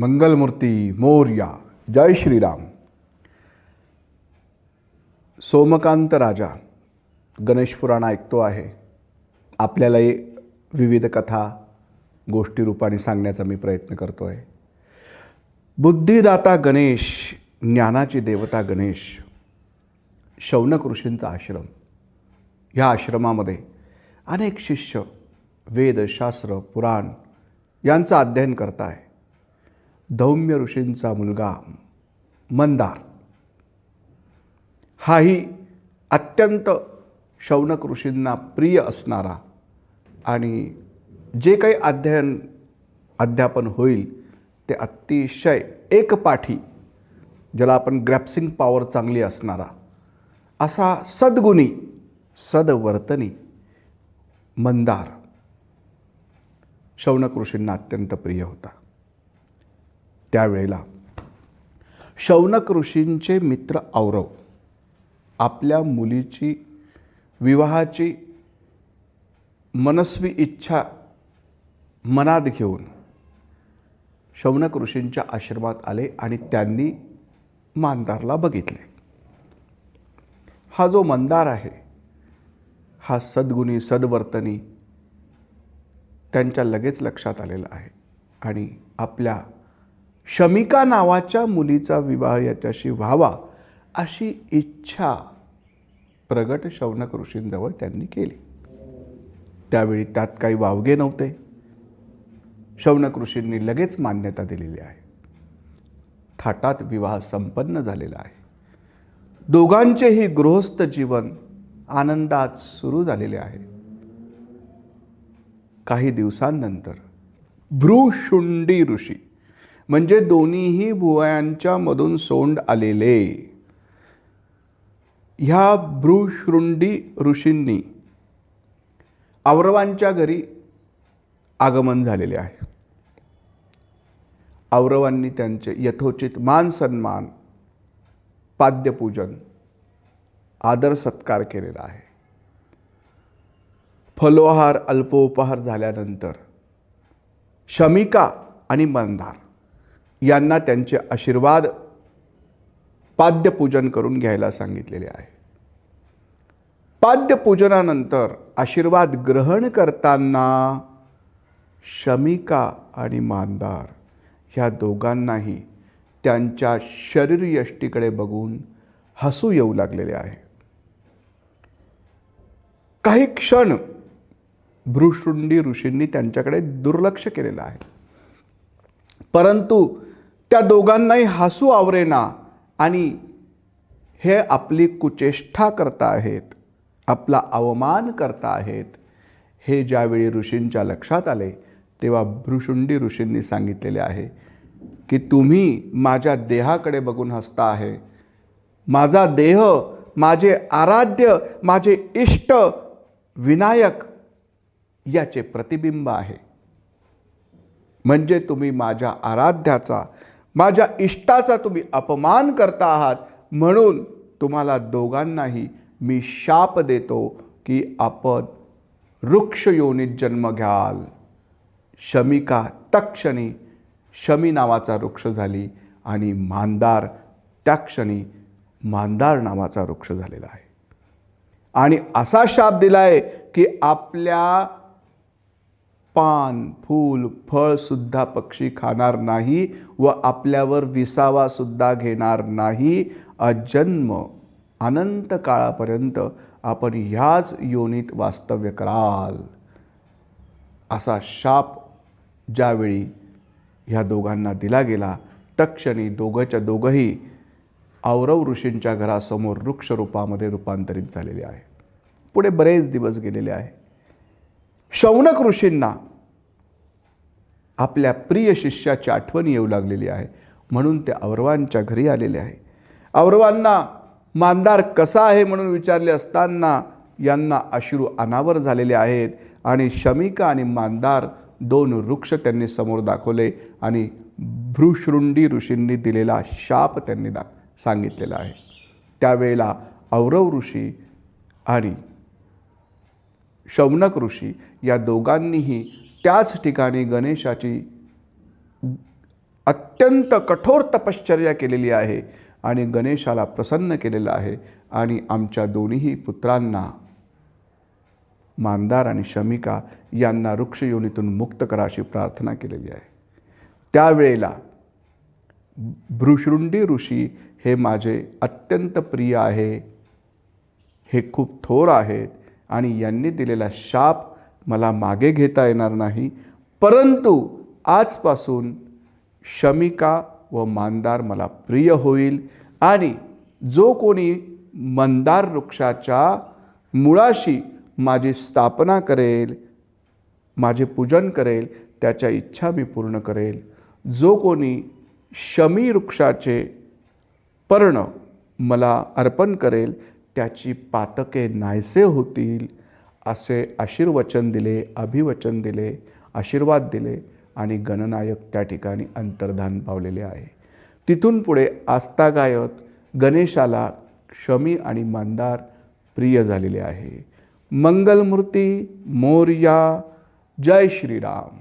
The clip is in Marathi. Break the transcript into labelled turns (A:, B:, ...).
A: मंगलमूर्ती मोर्या जय श्रीराम. सोमकांत राजा गणेश पुराण ऐकतो आहे. आपल्याला विविध कथा गोष्टी रूपाने सांगण्याचा मी प्रयत्न करतो आहे बुद्धिदाता गणेश ज्ञानाची देवता गणेश शौनक ऋषींचा आश्रम. ह्या आश्रमामध्ये अनेक शिष्य वेद शास्त्र पुराण यांचं अध्ययन करत आहे धौम्य ऋषींचा मुलगा मंदार. हाही अत्यंत शौनक ऋषींना प्रिय असणारा आणि जे काही अध्ययन अध्यापन होईल ते अतिशय एकपाठी ज्याला आपण ग्रॅप्सिंग पॉवर चांगली असणारा असा सद्गुणी सदवर्तनी मंदार शौनक ऋषींना अत्यंत प्रिय होता. त्यावेळेला शौनक ऋषींचे मित्र औरव आपल्या मुलीची विवाहाची मनस्वी इच्छा मनात घेऊन शौनक ऋषींच्या आश्रमात आले आणि त्यांनी मांदारला बघितले. हा जो मंदार आहे हा सद्गुणी सद्वर्तनी त्यांच्या लगेच लक्षात आलेला आहे आणि आपल्या शमिका नावाच्या मुलीचा विवाह याच्याशी व्हावा अशी इच्छा प्रगट शौनक ऋषींजवळ त्यांनी केली. त्यावेळी त्यात काही वावगे नव्हते. शौनक ऋषींनी लगेच मान्यता दिलेली आहे. थाटात विवाह संपन्न झालेला आहे. दोघांचेही गृहस्थ जीवन आनंदात सुरू झालेले आहे. काही दिवसांनंतर भ्रूशुंडी ऋषी म्हणजे दोन्हीही भुवयांच्या मधून सोंड आलेले. ह्या भ्रूशृंडी ऋषींनी औरवांच्या घरी आगमन झालेले आहे. औरवांनी त्यांचे यथोचित मान सन्मान पाद्यपूजन आदर सत्कार केलेला आहे. फलोहार अल्पोपहार झाल्यानंतर शमिका आणि मंदार यांना त्यांचे आशीर्वाद पाद्यपूजन करून घ्यायला सांगितलेले आहे. पाद्यपूजनानंतर आशीर्वाद ग्रहण करताना शमिका आणि मांदार ह्या दोघांनाही त्यांच्या शरीरयष्टीकडे बघून हसू येऊ लागलेले आहे. काही क्षण भ्रूशृंडी ऋषींनी त्यांच्याकडे दुर्लक्ष केलेलं आहे. परंतु त्या दोघांनाही हसू आवरेना आणि हे आपली कुचेष्टा करता आहेत आपला अवमान करता आहेत. हे ज्यावेळी ऋषींच्या लक्षात आले तेव्हा भ्रुशुंडी ऋषींनी सांगितलेले आहे की तुम्ही माझ्या देहाकडे बघून हसता आहे. माझा देह माझे आराध्य माझे इष्ट विनायक याचे प्रतिबिंब आहे. म्हणजे तुम्ही माझ्या आराध्याचा माझ्या इष्टाचा तुम्ही अपमान करता आहात म्हणून तुम्हाला दोघांनाही मी शाप देतो की आपण वृक्ष योनीत जन्म घ्याल. शमिका तक्षणी शमी नावाचा वृक्ष झाली आणि मांदार त्या क्षणी मांदार नावाचा वृक्ष झालेला आहे. आणि असा शाप दिला आहे की आपल्या पान फूल फळसुद्धा पक्षी खाणार नाही व आपल्यावर विसावासुद्धा घेणार नाही. अजन्म अनंत काळापर्यंत आपण ह्याच योनीत वास्तव्य कराल. असा शाप ज्यावेळी ह्या दोघांना दिला गेला तक्षणी दोघंच्या दोघंही औरव ऋषींच्या घरासमोर वृक्षरूपामध्ये रूपांतरित झालेले आहे. पुढे बरेच दिवस गेलेले आहे. शौनक ऋषींना आपल्या प्रिय शिष्याची आठवण येऊ लागलेली आहे. म्हणून ते औरवांच्या घरी आलेले आहे. औरवांना मांदार कसा आहे? म्हणून विचारले असताना यांना अश्रू अनावर झालेले आहेत आणि शमिका आणि मांदार दोन वृक्ष त्यांनी समोर दाखवले आणि भ्रुशृंडी ऋषींनी दिलेला शाप त्यांनी दा सांगितलेला आहे. त्यावेळेला औरव ऋषी आणि शौनक ऋषी या दोघांनीही त्याच ठिकाणी गणेशाची अत्यंत कठोर तपश्चर्या केलेली आहे आणि गणेशाला प्रसन्न केलेलं आहे आणि आमच्या दोन्हीही पुत्रांना मानदार आणि शमिका यांना वृक्षयोनीतून मुक्त करा अशी प्रार्थना केलेली आहे. त्यावेळेला भ्रुशृंडी ऋषी हे माझे अत्यंत प्रिय आहे हे खूप थोर आहेत आणि यांनी दिलेला शाप मला मागे घेता येणार नाही. परंतु आजपासून शमिका व मांदार मला प्रिय होईल आणि जो कोणी मंदार वृक्षाच्या मुळाशी माझी स्थापना करेल माझे पूजन करेल त्याच्या इच्छा मी पूर्ण करेल. जो कोणी शमी वृक्षाचे पर्ण मला अर्पण करेल त्याची पातके नाहीसे होतील असे आशीर्वचन दिले अभिवचन दिले आशीर्वाद दिले आणि गणनायक त्या ठिकाणी अंतर्धान पावलेले आहे. तिथून पुढे आस्तागायत गणेशाला क्षमी आणि मंदार प्रिय झालेले आहे. मंगलमूर्ती मोर्या जय श्रीराम.